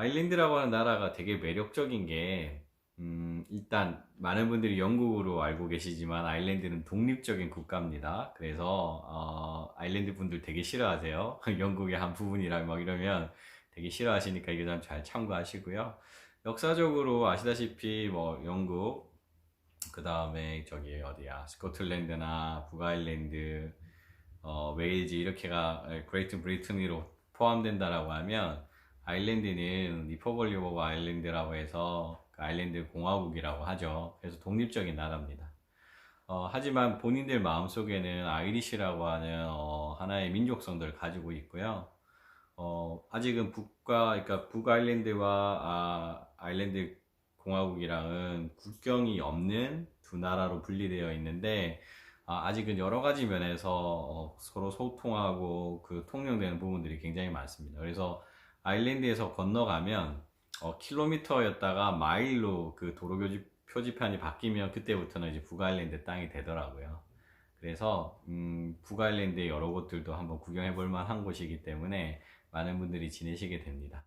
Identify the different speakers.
Speaker 1: 아일랜드라고 하는 나라가 되게 매력적인 게, 음, 일단 많은 분들이 영국으로 알고 계시지만 아일랜드는 독립적인 국가입니다. 그래서 어, 아일랜드 분들 되게 싫어하세요. 영국의 한 부분이라 막 이러면 되게 싫어하시니까 이거 좀 잘 참고하시고요. 역사적으로 아시다시피 뭐 영국, 그 다음에 저기 어디야 스코틀랜드나 북아일랜드, 어, 웨일즈 이렇게가 그레이트 브리트니로 포함된다라고 하면 아일랜드는 리퍼블릭 오브 아일랜드라고 해서 그 아일랜드 공화국이라고 하죠. 그래서 독립적인 나라입니다. 어, 하지만 본인들 마음속에는 아이리시라고 하는 어, 하나의 민족성들을 가지고 있고요. 어, 아직은 북과 그러니까 북아일랜드와 아, 아일랜드 공화국이랑은 국경이 없는 두 나라로 분리되어 있는데 아, 아직은 여러 가지 면에서 어, 서로 소통하고 그 통용되는 부분들이 굉장히 많습니다. 그래서 아일랜드에서 건너가면 어, 킬로미터였다가 마일로 그 도로 교지, 표지판이 바뀌면 그때부터는 이제 북아일랜드 땅이 되더라고요. 그래서 음, 북아일랜드의 여러 곳들도 한번 구경해 볼 만한 곳이기 때문에 많은 분들이 지내시게 됩니다.